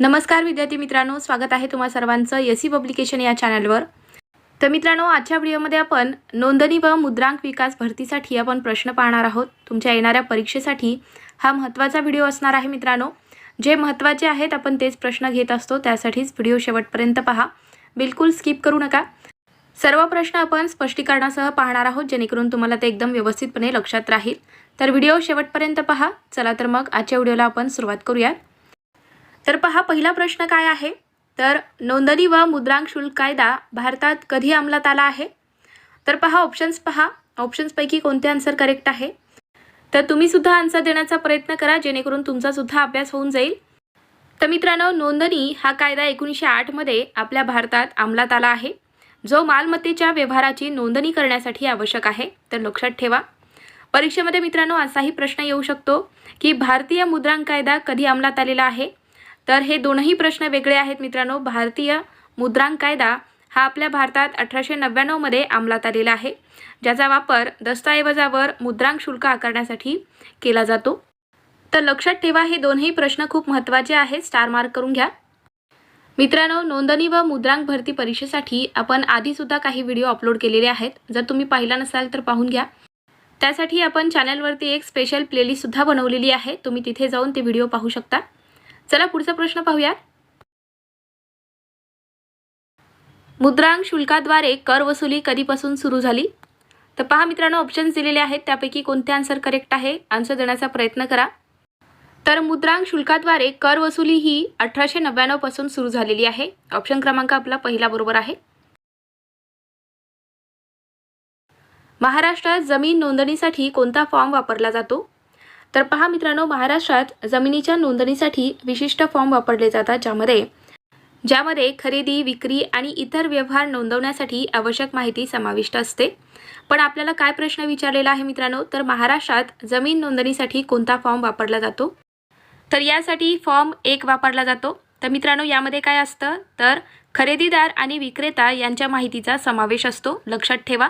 नमस्कार विद्यार्थी मित्रांनो स्वागत आहे तुम्हा सर्वांचं यसी पब्लिकेशन या चॅनलवर. तर मित्रांनो आजच्या व्हिडिओमध्ये आपण नोंदणी व मुद्रांक विकास भरतीसाठी आपण प्रश्न पाहणार आहोत. तुमच्या येणाऱ्या परीक्षेसाठी हा महत्त्वाचा व्हिडिओ असणार आहे मित्रांनो. जे महत्त्वाचे आहेत आपण तेच प्रश्न घेत असतो. त्यासाठीच व्हिडिओ शेवटपर्यंत पहा. बिलकुल स्किप करू नका. सर्व प्रश्न आपण स्पष्टीकरणासह पाहणार आहोत जेणेकरून तुम्हाला ते एकदम व्यवस्थितपणे लक्षात राहील. तर व्हिडिओ शेवटपर्यंत पहा. चला तर मग आजच्या व्हिडिओला आपण सुरुवात करूयात. तर पहा पहिला प्रश्न काय आहे? तर नोंदणी व मुद्रांक शुल्क कायदा भारतात कधी अंमलात आला आहे? तर पहा ऑप्शन्स पहा. ऑप्शन्सपैकी कोणते आन्सर करेक्ट आहे? तर तुम्ही सुद्धा आन्सर देण्याचा प्रयत्न करा जेणेकरून तुमचा सुद्धा अभ्यास होऊन जाईल. तर मित्रांनो नोंदणी हा कायदा एकोणीसशे आठमध्ये आपल्या भारतात अंमलात आला आहे. जो मालमत्तेच्या व्यवहाराची नोंदणी करण्यासाठी आवश्यक आहे. तर लक्षात ठेवा. परीक्षेमध्ये मित्रांनो असाही प्रश्न येऊ शकतो की भारतीय मुद्रांक कायदा कधी अंमलात आलेला आहे? तर हे दोनही प्रश्न वेगळे आहेत मित्रांनो. भारतीय मुद्रांक कायदा हा आपल्या भारतात अठराशे नव्याण्णवमध्ये अंमलात आलेला आहे ज्याचा वापर दस्तऐवजावर मुद्रांक शुल्क आकारण्यासाठी केला जातो. तर लक्षात ठेवा हे दोनही प्रश्न खूप महत्त्वाचे आहेत. स्टार मार्क करून घ्या. मित्रांनो नोंदणी व मुद्रांक भरती परीक्षेसाठी आपण आधीसुद्धा काही व्हिडिओ अपलोड केलेले आहेत. जर तुम्ही पाहिला नसाल तर पाहून घ्या. त्यासाठी आपण चॅनलवरती एक स्पेशल प्लेलिस्टसुद्धा बनवलेली आहे. तुम्ही तिथे जाऊन ते व्हिडिओ पाहू शकता. चला पुढचा प्रश्न पाहूया मुद्रांक शुल्काद्वारे कर वसुली कधीपासून सुरू झाली? तर पहा मित्रांनो ऑप्शन्स दिलेले आहेत. त्यापैकी कोणते आन्सर करेक्ट आहे? आन्सर देण्याचा प्रयत्न करा. तर मुद्रांक शुल्काद्वारे कर वसुली ही अठराशे नव्याण्णवपासून सुरू झालेली आहे. ऑप्शन क्रमांक आपला पहिला बरोबर आहे. महाराष्ट्रात जमीन नोंदणीसाठी कोणता फॉर्म वापरला जातो? तर पहा मित्रांनो महाराष्ट्रात जमिनीच्या नोंदणीसाठी विशिष्ट फॉर्म वापरले जातात ज्यामध्ये ज्यामध्ये खरेदी विक्री आणि इतर व्यवहार नोंदवण्यासाठी आवश्यक माहिती समाविष्ट असते. पण आपल्याला काय प्रश्न विचारलेला आहे मित्रांनो तर महाराष्ट्रात जमीन नोंदणीसाठी कोणता फॉर्म वापरला जातो? तर यासाठी फॉर्म एक वापरला जातो. तर मित्रांनो यामध्ये काय असतं? तर खरेदीदार आणि विक्रेता यांच्या माहितीचा समावेश असतो. लक्षात ठेवा.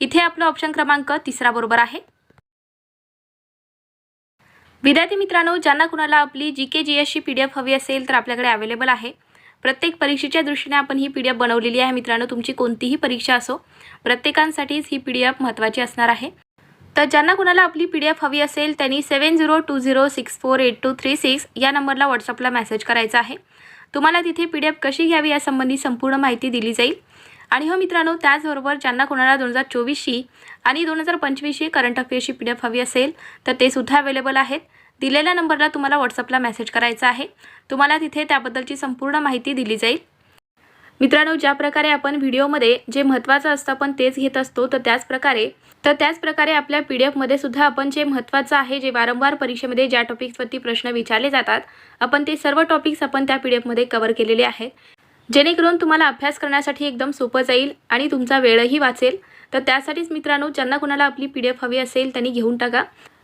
इथे आपलं ऑप्शन क्रमांक तिसरा बरोबर आहे. विद्यार्थी मित्रांनो ज्यांना कुणाला आपली जी के जी एसची पी डी एफ हवी असेल तर आपल्याकडे अवेलेबल आहे. प्रत्येक परीक्षेच्या दृष्टीने आपण ही पी डी एफ बनवलेली आहे मित्रांनो तुमची कोणतीही परीक्षा असो प्रत्येकांसाठीच ही पी डी एफ महत्त्वाची असणार आहे. तर ज्यांना कुणाला आपली पी डी एफ हवी असेल त्यांनी seven zero two zero six four eight two three six या नंबरला व्हॉट्सअपला मेसेज करायचा आहे. तुम्हाला तिथे पी डी एफ कशी घ्यावी यासंबंधी संपूर्ण माहिती दिली जाईल. आणि हो मित्रांनो त्याचबरोबर ज्यांना कोणाला दोन हजार चोवीसशी आणि दोन हजार पंचवीसशी करंट अफेअर्सची पी डी एफ हवी असेल तर ते सुद्धा अवेलेबल आहेत. दिलेल्या नंबरला तुम्हाला व्हॉट्सअपला मेसेज करायचा आहे. तुम्हाला तिथे त्याबद्दलची संपूर्ण माहिती दिली जाईल. मित्रांनो ज्या प्रकारे आपण व्हिडिओमध्ये जे महत्त्वाचं असतं आपण तेच घेत असतो तर त्याच प्रकारे तर त्याच प्रकारे आपल्या पी डी एफमध्ये सुद्धा आपण जे महत्त्वाचं आहे जे वारंवार परीक्षेमध्ये ज्या टॉपिक्सवरती प्रश्न विचारले जातात आपण ते सर्व टॉपिक्स आपण त्या पी डी एफमध्ये कवर केलेले आहेत. जेणेकरून तुम्हाला अभ्यास करण्यासाठी एकदम सोपं जाईल आणि तुमचा वेळही वाचेल. तर त्यासाठीच मित्रांनो ज्यांना कुणाला आपली पी डी एफ हवी असेल त्यांनी घेऊन टाका.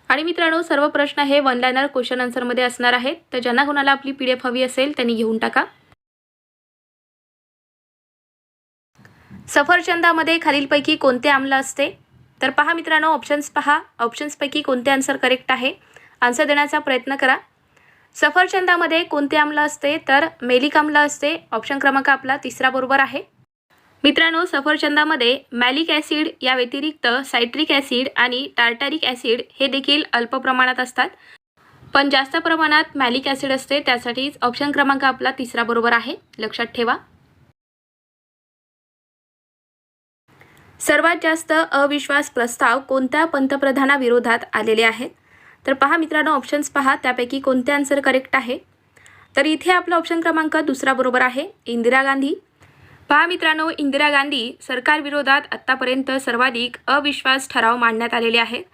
आणि मित्रांनो सर्व प्रश्न हे वन लायनर क्वेश्चन आन्सरमध्ये असणार आहेत. तर ज्यांना कुणाला आपली पी डी एफ हवी असेल त्यांनी घेऊन टाका. सफरचंदामध्ये खालीलपैकी कोणते आम्ल असते? तर पहा मित्रांनो ऑप्शन्स पहा. ऑप्शन्सपैकी कोणते आन्सर करेक्ट आहे? आन्सर देण्याचा प्रयत्न करा. सफरचंदामध्ये कोणते आम्ल असते? तर मेलिक आम्ल असते. ऑप्शन क्रमांक आपला तिसरा बरोबर आहे. मित्रांनो सफरचंदामध्ये मॅलिक ॲसिड या व्यतिरिक्त सायट्रिक ॲसिड आणि टार्टारिक ॲसिड हे देखील अल्प प्रमाणात असतात. पण जास्त प्रमाणात मॅलिक ॲसिड असते त्यासाठीच ऑप्शन क्रमांक आपला तिसरा बरोबर आहे. लक्षात ठेवा. सर्वात जास्त अविश्वास प्रस्ताव कोणत्या पंतप्रधानाविरोधात आलेले आहेत? तर पहा मित्रांनो ऑप्शन्स पहा. त्यापैकी कोणते आन्सर करेक्ट आहे? तर इथे आपला ऑप्शन क्रमांक दुसरा बरोबर आहे इंदिरा गांधी. पहा मित्रांनो इंदिरा गांधी सरकारविरोधात आत्तापर्यंत सर्वाधिक अविश्वास ठराव मांडण्यात आलेले आहेत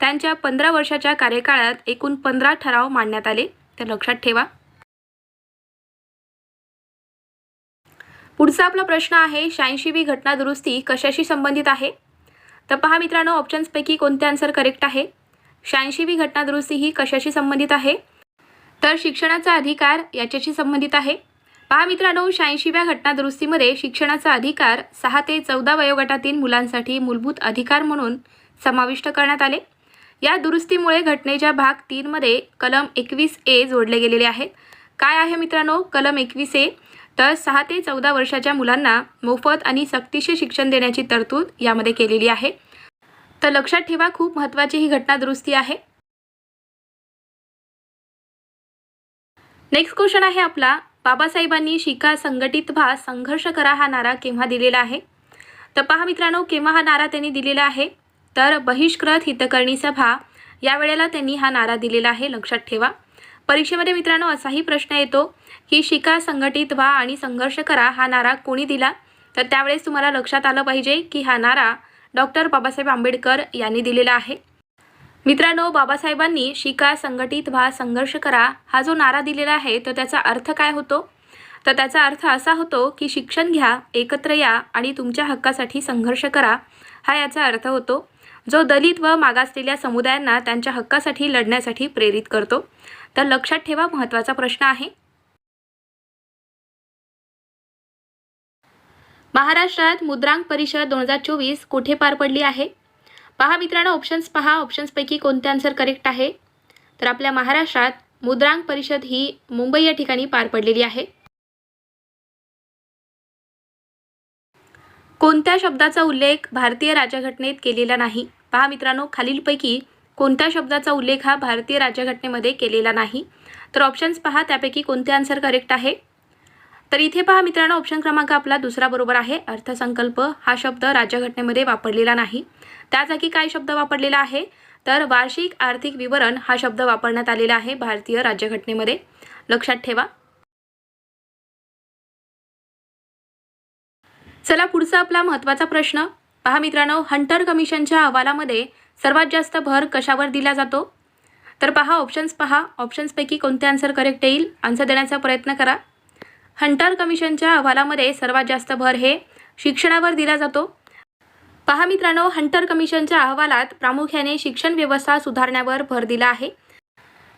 त्यांच्या पंधरा वर्षाच्या कार्यकाळात एकूण पंधरा ठराव मांडण्यात आले. तर लक्षात ठेवा. पुढचा आपला प्रश्न आहे शहाऐंशीवी घटना दुरुस्ती कशाशी संबंधित आहे? तर पहा मित्रांनो ऑप्शन्सपैकी कोणते आन्सर करेक्ट आहे? शहाऐंशीवी घटना दुरुस्ती ही कशाशी संबंधित आहे? तर शिक्षणाचा अधिकार याच्याशी संबंधित आहे. पहा मित्रांनो शहाऐंशीव्या घटना दुरुस्तीमध्ये शिक्षणाचा अधिकार सहा ते चौदा वयोगटातील मुलांसाठी मूलभूत अधिकार म्हणून समाविष्ट करण्यात आले. या दुरुस्तीमुळे घटनेच्या भाग तीनमध्ये कलम एकवीस ए जोडले गेलेले आहेत. काय आहे मित्रांनो? कलम एकवीस ए. तर सहा ते चौदा वर्षाच्या मुलांना मोफत आणि सक्तीचे शिक्षण देण्याची तरतूद यामध्ये केलेली आहे. तर लक्षात ठेवा खूप महत्त्वाची ही घटना दुरुस्ती आहे. नेक्स्ट क्वेश्चन आहे आपला. बाबासाहेबांनी शिका संघटित व्हा संघर्ष करा हा नारा केव्हा दिलेला आहे? तर पहा मित्रांनो केव्हा हा नारा त्यांनी दिलेला आहे? तर बहिष्कृत हितकरणी सभा या वेळेला त्यांनी हा नारा दिलेला आहे लक्षात ठेवा. परीक्षेमध्ये मित्रांनो असाही प्रश्न येतो की शिका संघटित व्हा आणि संघर्ष करा हा नारा कोणी दिला? तर त्यावेळेस तुम्हाला लक्षात आलं पाहिजे की हा नारा डॉक्टर बाबासाहेब आंबेडकर यांनी दिलेला आहे. मित्रांनो बाबासाहेबांनी शिका संघटित व्हा संघर्ष करा हा जो नारा दिलेला आहे तो त्याचा अर्थ काय होतो? तर त्याचा अर्थ असा होतो की शिक्षण घ्या एकत्र या आणि तुमच्या हक्कासाठी संघर्ष करा हा याचा अर्थ होतो. जो दलित व मागासलेल्या समुदायांना त्यांच्या हक्कासाठी लढण्यासाठी प्रेरित करतो. तर लक्षात ठेवा महत्त्वाचा प्रश्न आहे. महाराष्ट्रात मुद्रांक परिषद दोन हजार चोवीस कुठे पार पडली आहे? पहा मित्रांनो ऑप्शन्स पहा. ऑप्शन्सपैकी कोणते आन्सर करेक्ट आहे? तर आपल्या महाराष्ट्रात मुद्रांक परिषद ही मुंबई या ठिकाणी पार पडलेली आहे. कोणत्या शब्दाचा उल्लेख भारतीय राज्यघटनेत केलेला नाही? पहा मित्रांनो खालीलपैकी कोणत्या शब्दाचा उल्लेख हा भारतीय राज्यघटनेमध्ये केलेला नाही? तर ऑप्शन्स पहा. त्यापैकी कोणते आन्सर करेक्ट आहे? तर इथे पहा मित्रांनो ऑप्शन क्रमांक आपला दुसरा बरोबर आहे. अर्थसंकल्प हा शब्द राज्यघटनेमध्ये वापरलेला नाही. त्या जागी काय शब्द वापरलेला आहे? तर वार्षिक आर्थिक विवरण हा शब्द वापरण्यात आलेला आहे भारतीय राज्यघटनेमध्ये. लक्षात ठेवा. चला पुढचा आपला महत्त्वाचा प्रश्न. पहा मित्रांनो हंटर कमिशनच्या अहवालामध्ये सर्वात जास्त भर कशावर दिला जातो? तर पहा ऑप्शन्स पहा. ऑप्शन्सपैकी कोणते आन्सर करेक्ट येईल? आन्सर देण्याचा प्रयत्न करा. हंटर कमिशनच्या अहवालामध्ये सर्वात जास्त भर हे शिक्षणावर दिला जातो. पहा मित्रांनो हंटर कमिशनच्या अहवालात प्रामुख्याने शिक्षण व्यवस्था सुधारण्यावर भर दिला आहे.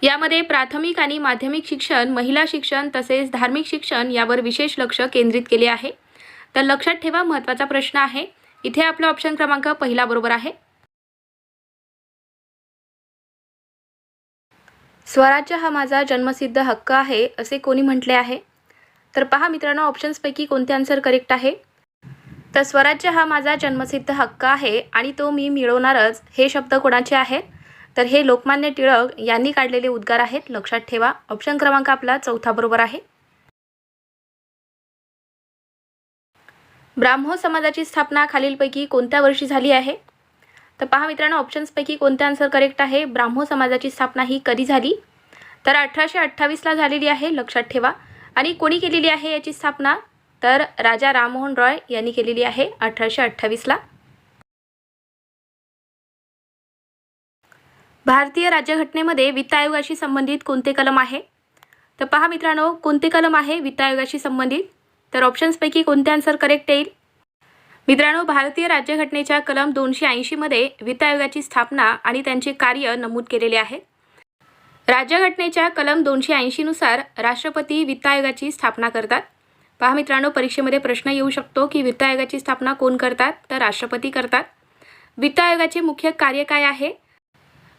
यामध्ये प्राथमिक आणि माध्यमिक शिक्षण महिला शिक्षण तसेच धार्मिक शिक्षण यावर विशेष लक्ष केंद्रित केले आहे. तर लक्षात ठेवा महत्त्वाचा प्रश्न आहे. इथे आपला ऑप्शन क्रमांक पहिला बरोबर आहे. स्वराज्य हा माझा जन्मसिद्ध हक्क आहे असे कोणी म्हटले आहे? तर पहा मित्रांनो ऑप्शन्सपैकी कोणते आन्सर करेक्ट आहे? तर स्वराज्य हा माझा जन्मसिद्ध हक्क आहे आणि तो मी मिळवणारच. हे शब्द कोणाचे आहेत? तर हे लोकमान्य टिळक यांनी काढलेले उद्गार आहेत. लक्षात ठेवा ऑप्शन क्रमांक आपला चौथा बरोबर आहे. ब्राह्मो समाजाची स्थापना खालीलपैकी कोणत्या वर्षी झाली आहे? तर पहा मित्रांनो ऑप्शन्सपैकी कोणते आन्सर करेक्ट आहे? ब्राह्मो समाजाची स्थापना ही कधी झाली? तर अठराशे अठ्ठावीसला झालेली आहे लक्षात ठेवा. आणि कोणी केलेली आहे याची स्थापना? तर राजा राममोहन रॉय यांनी केलेली आहे अठराशे अठ्ठावीसला भारतीय राज्यघटनेमध्ये वित्त आयोगाशी संबंधित कोणते कलम आहे? तर पहा मित्रांनो कोणते कलम आहे वित्त आयोगाशी संबंधित? तर ऑप्शन्सपैकी कोणते आन्सर करेक्ट येईल? मित्रांनो भारतीय राज्यघटनेच्या कलम दोनशे ऐंशीमध्ये वित्त आयोगाची स्थापना आणि त्यांचे कार्य नमूद केलेले आहे. राज्यघटनेच्या कलम दोनशे ऐंशीनुसार राष्ट्रपती वित्त आयोगाची स्थापना करतात. पहा मित्रांनो परीक्षेमध्ये प्रश्न येऊ शकतो की वित्त आयोगाची स्थापना कोण करतात तर राष्ट्रपती करतात. वित्त आयोगाचे मुख्य कार्य काय आहे?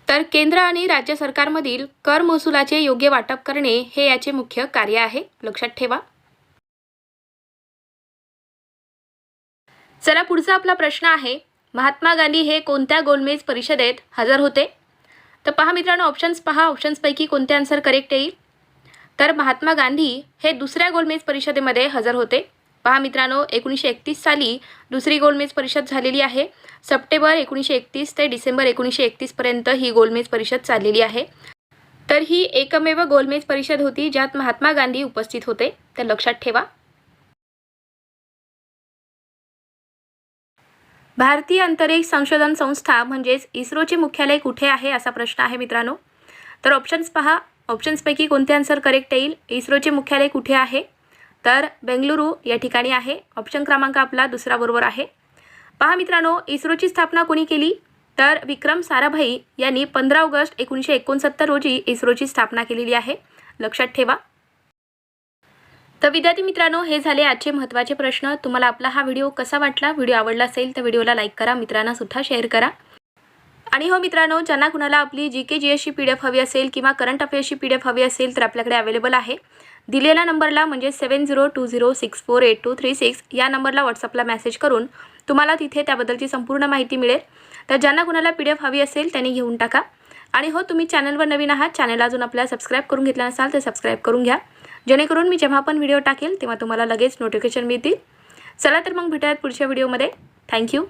तर केंद्र आणि राज्य सरकारमधील कर महसुलाचे योग्य वाटप करणे हे याचे मुख्य कार्य आहे. लक्षात ठेवा. चला पुढचा आपला प्रश्न आहे महात्मा गांधी हे कोणत्या गोलमेज परिषदेत हजर होते? तर पहा मित्रांनो ऑप्शन्स पहा. ऑप्शन्सपैकी कोणते आन्सर करेक्ट येईल? तर महात्मा गांधी हे दुसऱ्या गोलमेज परिषदेमध्ये हजर होते. पहा मित्रांनो एकोणीसशे एकतीस साली दुसरी गोलमेज परिषद झालेली आहे. सप्टेंबर एकोणीसशे एकतीस ते डिसेंबर एकोणीसशे एकतीसपर्यंत ही गोलमेज परिषद चाललेली आहे. तर ही एकमेव गोलमेज परिषद होती ज्यात महात्मा गांधी उपस्थित होते. तर लक्षात ठेवा. भारतीय अंतरिक्ष संशोधन संस्था म्हणजेच इस्रोचे मुख्यालय कुठे आहे असा प्रश्न आहे मित्रांनो. तर ऑप्शन्स पहा. ऑप्शन्सपैकी कोणते आन्सर करेक्ट येईल? इस्रोचे मुख्यालय कुठे आहे? तर बेंगलुरू या ठिकाणी आहे. ऑप्शन क्रमांक आपला दुसरा बरोबर आहे. पहा मित्रांनो इस्रोची स्थापना कोणी केली? तर विक्रम साराभाई यांनी पंधरा ऑगस्ट एकोणीसशे एकोणसत्तर रोजी इस्रोची स्थापना केलेली आहे. लक्षात ठेवा. तर विद्यार्थी मित्रांनो हे झाले आजचे महत्त्वाचे प्रश्न. तुम्हाला आपला हा व्हिडिओ कसा वाटला? व्हिडिओ आवडला असेल तर व्हिडिओला लाईक करा मित्रांना सुद्धा शेअर करा. आणि हो मित्रांनो ज्यांना कुणाला आपली जी के जी एसची पी डी एफ हवी असेल किंवा करंट अफेअर्सची पी डी एफ हवी असेल तर आपल्याकडे अवेलेबल आहे. दिलेल्या नंबरला म्हणजे seven zero two zero six four eight two three six या नंबरला व्हॉट्सअपला मेसेज करून तुम्हाला तिथे त्याबद्दलची संपूर्ण माहिती मिळेल. तर ज्यांना कुणाला पी डी एफ हवी असेल त्यांनी घेऊन टाका. आणि हो तुम्ही चॅनलवर नवीन आहात चॅनल अजून आपल्याला सबस्क्राईब करून घेतला नसाल तर सबस्क्राईब करून घ्या. जेणेकरून मी जेव्हा पण व्हिडिओ टाकेल तेव्हा तुम्हाला लगेच नोटिफिकेशन मिळतील. चला तर मग भेटूयात पुढच्या व्हिडिओमध्ये थँक्यू